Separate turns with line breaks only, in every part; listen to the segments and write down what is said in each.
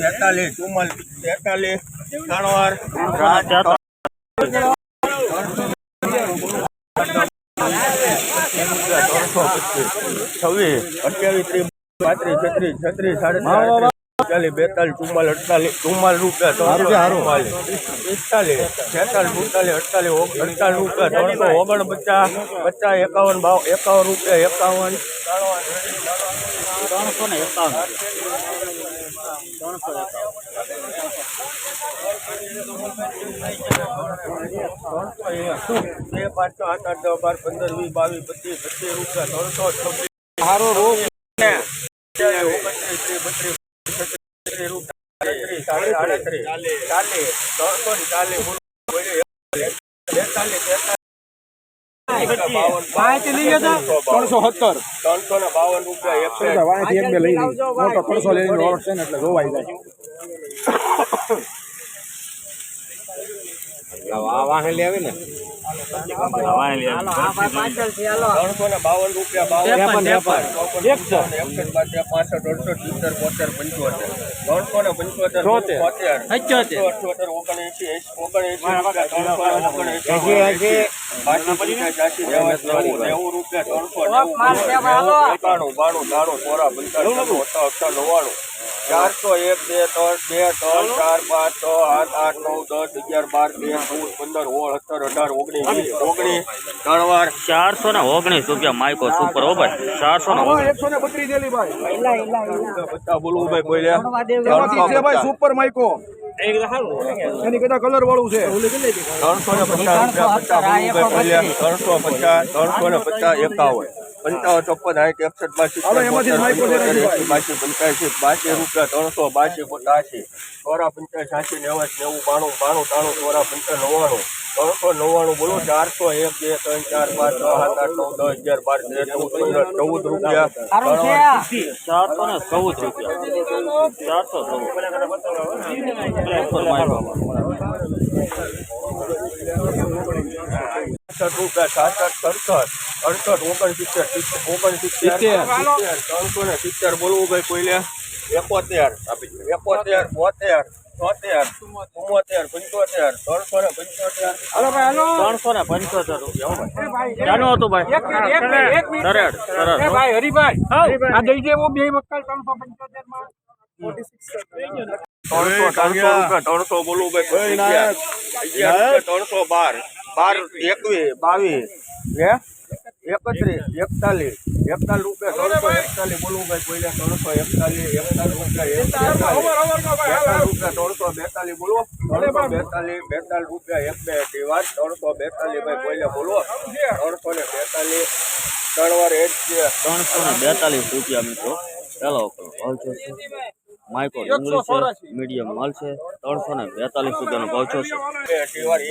તેતાલીસ ચુમ્માલીસ તેતાલીસ ત્રણવાર છવ્વીસ અઠ્યાવીસ ત્રીસ પાંત્રીસ છત્રીસ છત્રીસ સાડત્રીસ. ચાલીસ બેતાલીસ ચુમ્માલીસ અડતાલીસ ચુમ્માલીસ રૂપિયા ચુમ્માલીસ પિસ્તાલીસ છેતાલીસ સુડતાલીસ અડતાલીસ અડતાલીસ રૂપિયા ત્રણસો ઓગણ પચાસ પચાસ એકાવન બાવ એકાવન રૂપિયા એકાવન.
ત્રણસો ને એકાવન. ત્રણસો
ત્રણસો બે પાંચ છ આઠ આઠ દસ બાર પંદર વીસ બાવીસ પચીસ પચીસ રૂપિયા ત્રણસો છવ્વીસ
સારો રોગ
ને બત્રીસ છત્રીસ રૂપિયા આડત્રીસ આડત્રીસ ચાલીસ ત્રણસો ને ચાલીસ બેતાલીસ
ત્રણસો સત્તર.
ત્રણસો ને બાવન રૂપિયા એકસો
એક બે લઈ મોટો ત્રણસો લઈ ઓર્ડર ને એટલે જોવાઈ જાય.
ત્રણસો ને બાવન રૂપિયા એકાણું બાણું ત્રાણું ચોરા પંચાણું અઠા અઠા નવ્વાણું ચારસો એક બે ત્રણ બે ત્રણ ચાર પાંચ છ આઠ આઠ નવ દસ અગિયાર બાર તેર ચૌદ પંદર સોળ સત્તર અઢાર ઓગણીસ ઓગણીસ ત્રણ વાર
ચારસો ને ઓગણીસ રૂપિયા માઇકો સુપર હો ભાઈ ચારસો ને
એકસો ને બત્રીસ દેલી ભાઈ
બધા બોલવું ભાઈ બોલ્યા
સુપર માઇકો કલર વાળું છે
ત્રણસો ને પચાસ રૂપિયા પચાસ ત્રણસો પચાસ ત્રણસો ને પચાસ એકાવન પંચાવન ચોપન સાઠ એકસઠ બાસી બાસી પંચ્યાસી બાસી રૂપિયા ત્રણસો બાસી પચાસી ચોરા પંચાસ છ્યાસી નેવાસ નેવું બાણું બાણું ત્રાણું ચોરા પંચાસ નવ્વાણું. ત્રણસો નવ્વાણું બોલો ચારસો એક બે ત્રણ ચાર પાંચ છ સાત આઠ નવ દસ અગિયાર બાર તેર ચૌદ પંદર ચૌદ રૂપિયા.
ચારસો ને ચૌદ રૂપિયા. ચારસો ચૌદ.
સડસઠ રૂપિયા સાસઠ સડસઠ અડસઠ ઓગણસિત્તેર સિત્તેર ઓગણસિત્તેર સિત્તેર. ત્રણસો ને સિત્તેર બોલવું ભાઈ કોઈને એકોતેર એકોતેર બોતેર છોતેર ચુમ્મોતેર પંચોતેર ત્રણસો ને પંચોતેર
ત્રણસો ને પંચોતેર રૂપિયા હો ભાઈ. ચાલો હતું ભાઈ. સરળ સરળ
ભાઈ હરિભાઈ આ દઈ દેવો બે મક્કલ ત્રણસો પંચોતેરમાં.
ત્રણસો ત્રણસો રૂપિયા ત્રણસો બોલવું ભાઈ ત્રણસો બાર. બાર, એકવીસ, બાવીસ ને એકત્રીસ, એકતાલીસ. એકતાલીસ રૂપિયા ત્રણસો એકતાલીસ બોલવું ભાઈ, કોઈને ત્રણસો એકતાલીસ એકતાલીસ રૂપિયા રૂપિયા ત્રણસો બેતાલીસ બોલો. ત્રણસો બેતાલીસ બેતાલીસ રૂપિયા એક બે અઢી વાર બેતાલીસ ભાઈ, કોઈને બોલો. ત્રણસો ને બેતાલીસ. ત્રણ એક છે
ત્રણસો ને બેતાલીસ રૂપિયા મિત્રો. ચાલો ભાવ માઇકો ડુંગળી છે મીડિયમ માલ છે ત્રણસો ને બેતાલીસ રૂપિયાનો ભાવ છે.
બે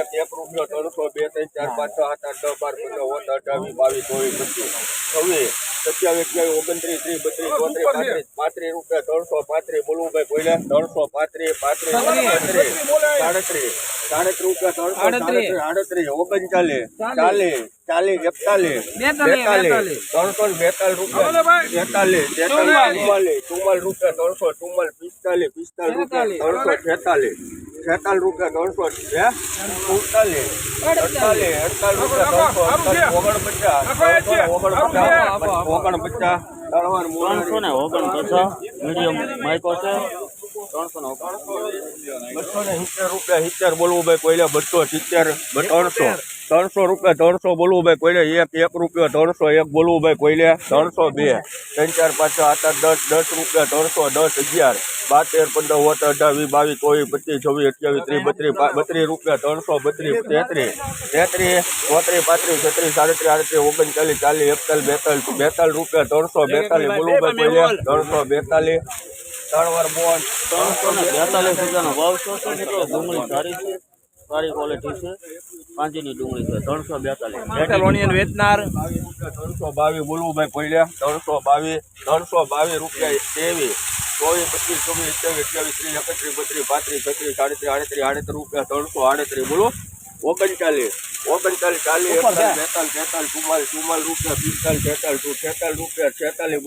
એક એક રૂપિયો ત્રણસો બે ત્રણ ચાર પાંચ છ સાત આઠ દસ બાર પંદર ઓત અઠાવીસ બાવીસ ચોવીસ પચીસ. છવ્વીસ સત્યાવીસ અઠ્યાવીસ ઓગણત્રીસ ત્રીસ બત્રીસ ચોત્રીસ પાંત્રીસ પાંત્રીસ રૂપિયા ત્રણસો પાંત્રીસ બોલવું ભાઈ કોઈને ત્રણસો પાંત્રીસ પાંત્રીસ પાંત્રીસ સાડત્રીસ સાડત્રીસ રૂપિયા ત્રણસો સાડત્રીસ. આડત્રીસ ઓગણચાલીસ ચાલીસ ચાલીસ એકતાલીસ બેતાલીસ ત્રણસો ને બેતાલીસ રૂપિયા તેતાલીસ તેતાલીસ ચુમ્માલીસ ચુમ્માલીસ રૂપિયા ત્રણસો ચુમ્માલીસ પિસ્તાલીસ પિસ્તાલીસ રૂપિયા ત્રણસો છેતાલીસ છેતાલીસ રૂપિયા ત્રણસો હે સુડતાલીસ અડતાલીસ અડતાલીસ રૂપિયા ત્રણસો અડતાલીસ ઓગણપચાસ ઓગણપચાસ ઓગણપચાસ તળવાર
ત્રણસો ને ઓગણપચાસ મીડિયમ માઇકો છે ત્રણસો ને ઓગણ
બસો ને સિત્તેર રૂપિયા સિત્તેર બોલવું ભાઈ કોઈને બસો સિત્તેર ત્રણસો ત્રણસો રૂપિયા ત્રણસો બોલવું ભાઈ કોઈને એક એક રૂપિયા ત્રણસો એક બોલવું ભાઈ કોઈને. ત્રણસો બે ત્રણ ચાર પાંચ આઠ આઠ દસ દસ રૂપિયા ત્રણસો દસ અગિયાર બાર તેર પંદર વોટ અઢાર વીસ બાવીસ ચોવીસ પચીસ છવ્વીસ અઠ્યાવીસ ત્રીસ બત્રીસ બત્રીસ રૂપિયા ત્રણસો બત્રીસ તેત્રીસ તેત્રીસ ચોત્રીસ પાંત્રીસ છત્રીસ સાડત્રીસ આડત્રીસ ઓગણચાલીસ ચાલીસ એકતાલીસ બેતાલીસ બેતાલીસ રૂપિયા ત્રણસો બેતાલીસ બોલવું ભાઈ કોઈને. ત્રણસો બેતાલીસ. ત્રણ વાર બોન
ત્રણસો બેતાલીસ રૂપિયાનો ભાવ છે? તો ડુંગળી સારી છે? સારી ક્વોલિટી છે. પાંચીની ડુંગળી છે ત્રણસો બેતાલીસ.
વેચનાર.
ત્રણસો બાવીસ બોલવું ભાઈ પહેલા ત્રણસો બાવીસ ત્રણસો બાવીસ રૂપિયા ત્રેવીસ ચોવીસ પચીસ ચોવીસ અઠ્યાવીસ અઠ્યાવીસ ત્રીસ એકત્રીસ બત્રીસ પાંત્રીસ છત્રીસ સાડત્રીસ આડત્રીસ આડત્રીસ રૂપિયા ત્રણસો આડત્રીસ બોલો. ઓગણચાલીસ. ઓગણચાલીસ ચાલીસ એકતાલીસ બેતાલીસ તેતાલીસ ચુમ્માલીસ ચુમ્માલીસ રૂપિયા પિસ્તાલીસ તેતાલીસ તેતાલીસ રૂપિયા છેતાલીસ.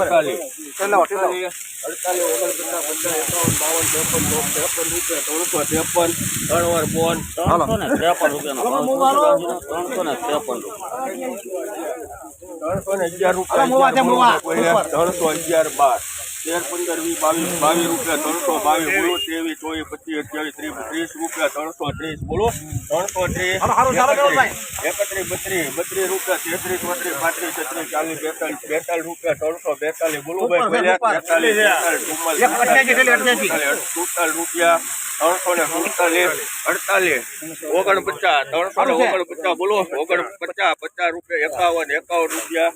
અડતાલીસ. અડતાલીસ ઓગણપચાસ પચાસ એકાવન બાવન ત્રેપન ત્રેપન રૂપિયા ત્રણસો ત્રેપન ત્રણ વાર બોન
ત્રણસો ને ત્રેપન રૂપિયાનો ત્રણસો ને ત્રેપન રૂપિયા.
ત્રણસો ને અગિયાર. રૂપિયા ત્રણસો અગિયાર બાર. તેર પંદર વીસ બાવીસ બાવીસ રૂપિયા ત્રણસો બાવીસ બોલો ત્રેવીસ ચોવીસ પચીસ અઠ્યાવીસ ત્રીસ ત્રીસ રૂપિયા ત્રણસો ત્રીસ બોલો ત્રણસો ત્રીસ. એકત્રીસ બત્રીસ બત્રીસ રૂપિયા તેત્રીસ ચોત્રીસ પાંત્રીસ છત્રીસ ચાલીસ બેતાલીસ બેતાલીસ રૂપિયા ત્રણસો બેતાલીસ બોલો ભાઈ. બેતાલીસ બેતાલીસ. સુડતાલીસ રૂપિયા ત્રણસો ને સુડતાલીસ અડતાલીસ ઓગણપચાસ ત્રણસો ને ઓગણપચાસ બોલો ઓગણપચાસ પચાસ રૂપિયા એકાવન એકાવન રૂપિયા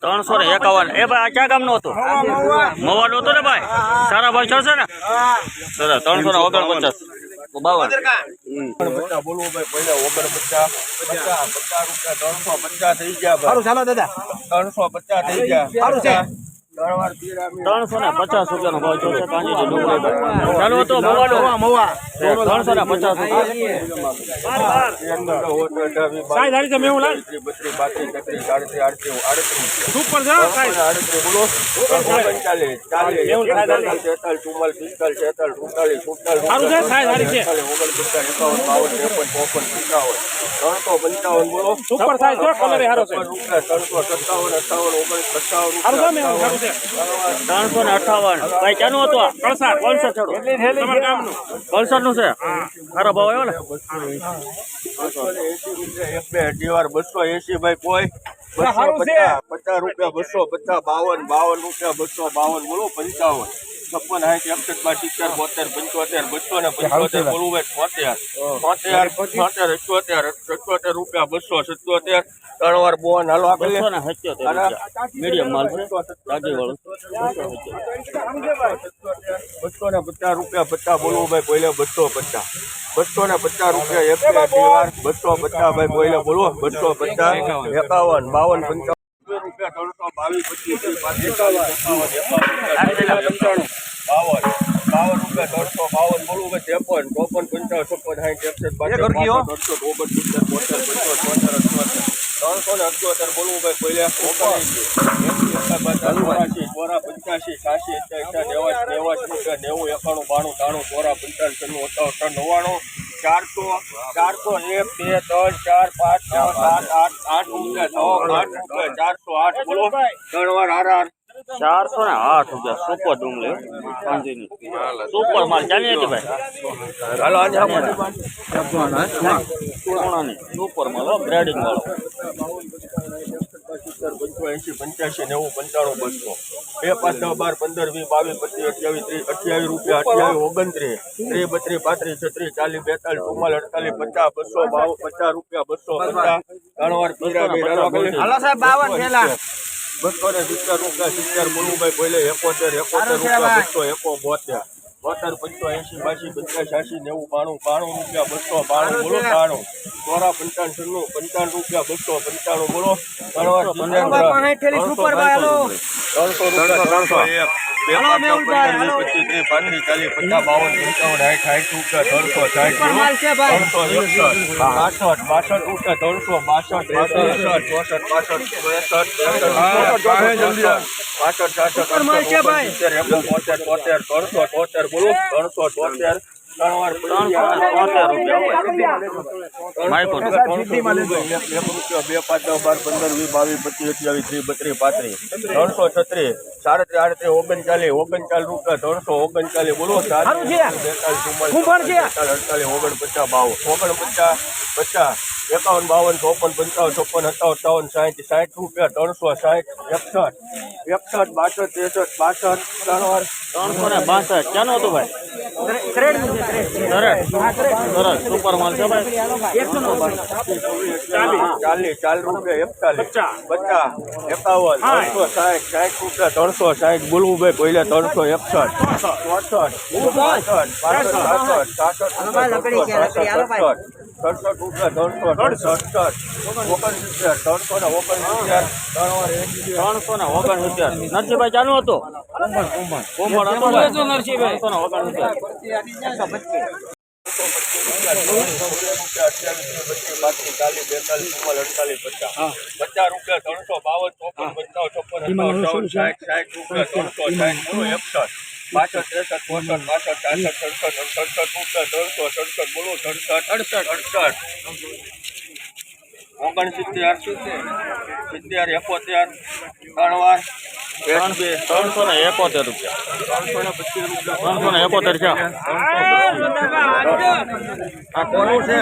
ત્રણસો ને એકાવન. એ ભાઈ આ ક્યાં ગામનો હતો? મવાનું હતું ને ભાઈ? સારા ભાઈ ચડશે ને? સરસ ત્રણસો ને ઓગણપચાસ. બાવન.
બોલવું ભાઈ પહેલા ઓગણપચાસ પચાસ પચાસ રૂપિયા ત્રણસો પચાસ થઈ ગયા
સારું ચાલો દાદા.
ત્રણસો પચાસ થઈ ગયા
સારું છે.
ત્રણસો ને પચાસ રૂપિયાનો ભાવ છે ચાલો તો મવાનો
મવા મવા
ત્રણસો ને પચાસ
ત્રણસો પંચાવન બોલો.
સુપર કલર હારો છે.
ત્રણસો સત્તાવન અઠાવન ઓગણ સત્તાવન અઠ્ઠાવન.
ત્રણસો ને અઠાવન. ભાઈ ક્યાંનું હતું આ? કલસાર કલસાર ચડો કલસાર નું છે? સારો ભાવ આવ્યો ને?
બે અઢી બસો એસી ભાઈ કોઈ પચાસ રૂપિયા બસો પચાસ, બાવન બાવન રૂપિયા બસો બાવન બોલો, પંચાવન. છપ્પન સાઠ એકસઠ બાર સિત્તેર બોતેર પંચોતેર બસો ને પંચોતેર બોલવું છોતેર. છોતેર છોતેર અઠ્યોતેર અઠ્યોતેર રૂપિયા બસો સત્યોતેર. ત્રણ વાર બોન હાલો
ને મીડિયમ માલ તાજી વાળું
બસો ને પચાસ રૂપિયા પચાસ બોલવું ભાઈ પહેલે બસો પચાસ બસો ને પચાસ રૂપિયા એક વાર બસો પચાસ ભાઈ પહેલે બોલવો બસો પચાસ એકાવન બાવન પંચાવન રૂપિયા ત્રણસો બાવીસ પચીસ ત્રીસ પાંત્રીસ ચાલીસ એકાવન એકાવન પંચાણું. બાવન. બાવન રૂપિયા ત્રણસો બાવન બોલવું ભાઈ ત્રેપન. ચોપન પંચાવન છપ્પન સાઠ એકસઠ બોતેર પંચોતેર અઠ્યોતેર. ત્રણસો ને અઠ્યોતેર બોલવું પહેલા ચોરા પંચ્યાસી છ્યાસી અઠ્યાસી નેવાસી નેવાસી નેવું એકાણું બાણું ત્રાણું ચોરા પંચાવન છન્નું અઠાવન નવ્વાણું. ચારસો ચારસો એક બે ત્રણ ચાર પાંચ છ સાત આઠ આઠ રૂપિયા નવ આઠ ચારસો આઠ બોલો. ત્રણ વાર આર આર
ચારસો ને આઠ રૂપિયા સુપર ડુંગળી કાંજીની સુપર માલ જાણીએ હતી ભાઈ?
હાલો આજે આપણે
સુપર માલ હો ગ્રેડિંગ વાળો.
સિત્તેર પંચ્યાસી પંચ્યાસી નેવું પંચાણું બસો. બે પાંચ દસ બાર પંદર વીસ બાવીસ પચીસ અઠ્યાવીસ ત્રીસ અઠ્યાવીસ રૂપિયા અઠ્યાવીસ ઓગણત્રીસ ત્રીસ બત્રીસ પાંત્રીસ છત્રીસ ચાલીસ બેતાલીસ ચુમ્માલીસ અડતાલીસ પચાસ બસો બાવન પચાસ રૂપિયા બસો પચાસ ત્રણ વાર
બાવન
બસો ને સિત્તેર. રૂપિયા સિત્તેર મુનુભાઈ બોલે એકોતેર એકોતેર રૂપિયા બસો એકો બોતેર બોતેર પંચો એસી બાસી પંચાસ છ્યાસી નેવું બાણું બાણું રૂપિયા બસો બાણું બોલો બાણું ચોરા પંચાણ છન્નું પંચાણું રૂપિયા બસો પંચાણું બોલો ત્રણસો ત્રણસો રૂપિયા ત્રણસો એક ત્રણસો તોતેર ત્રણસો તોતેર બોલો ત્રણસો તોતેર બે પાંચ દસ બાર પંદર વીસ બાવીસ પચીસ અઠ્યાવીસ ત્રીસ બત્રીસ પાંત્રીસ. ત્રણસો છત્રીસ સાડત્રીસ આડત્રીસ ઓગણચાલીસ ઓગણચાલીસ રૂપિયા ત્રણસો ઓગણચાલીસ બોલો
સારું છે.
બેતાલીસ. અડતાલીસ ઓગણપચાસ બાવન ઓગણપચાસ પચાસ એકાવન બાવન ચોપન પંચાવન ચોપન સત્તાવન અઠાવન સાહીઠ સાઠ રૂપિયા ત્રણસો સાહીઠ એકસઠ એકસઠ બાસઠ ત્રેસઠ બાસઠ ત્રણ
ત્રણસો ને બાસઠ. ચાલો તો ભાઈ? સરસ સુપર માલ ભાઈ
ચાલીસ ચાલીસ ચાલીસ રૂપિયા એકતાલીસ પચાસ એકાવન ત્રણસો સાઠ સાઠ રૂપિયા ત્રણસો સાઠ બોલવું ભાઈ ત્રણસો એકસઠ ચોસઠ પાસઠ પાસઠ સાસઠ સાસઠ સડસઠ રૂપિયા ત્રણસો સડસઠ? ઓગણસિત્તેર ત્રણસો ને ઓગણસિત્તેર. ત્રણ વાર એંસી
ત્રણસો ને ઓગણસિત્તેર. નરસિંહભાઈ ચાલુ હતું?
પચીસ રૂપિયા ત્રણસો બાવન ચોપન પંચાવન છપ્પન સત્તાવન સાઠ સાઠ રૂપિયા ત્રણસો સાઠ એકસઠ પાસઠ ત્રેસઠ પોસઠ પાસઠ સાસઠ સડસઠ સડસઠ રૂપિયા ત્રણસો સડસઠ બોલો સડસઠ અડસઠ અડસઠ ઓગણસિત્તેર સિત્તેર એકોતેર ત્રણ વાર
ત્રણ- ત્રણસો ને એકોતેર રૂપિયા.
ત્રણસો ને
એકોતેર છે.
આ કોનું છે?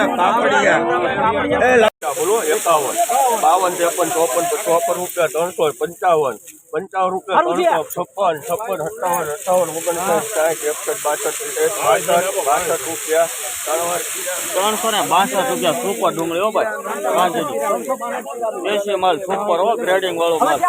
બોલો એકાવન. બાવન ત્રેપન ચોપન ચોપન રૂપિયા ત્રણસો પંચાવન. પંચાવન રૂપિયા ત્રણસો છપ્પન છપ્પન અઠાવન અઠાવન ઓગણસાઠ સાઠ એકસઠ બાસઠ બાસઠ બાસઠ રૂપિયા. ત્રણ
ત્રણસો ને બાસઠ રૂપિયા સુપર ડુંગળી હો ભાઈ. પાંચજી દેશી માલ સુપર હો ગ્રેડિંગ વાળો માલ.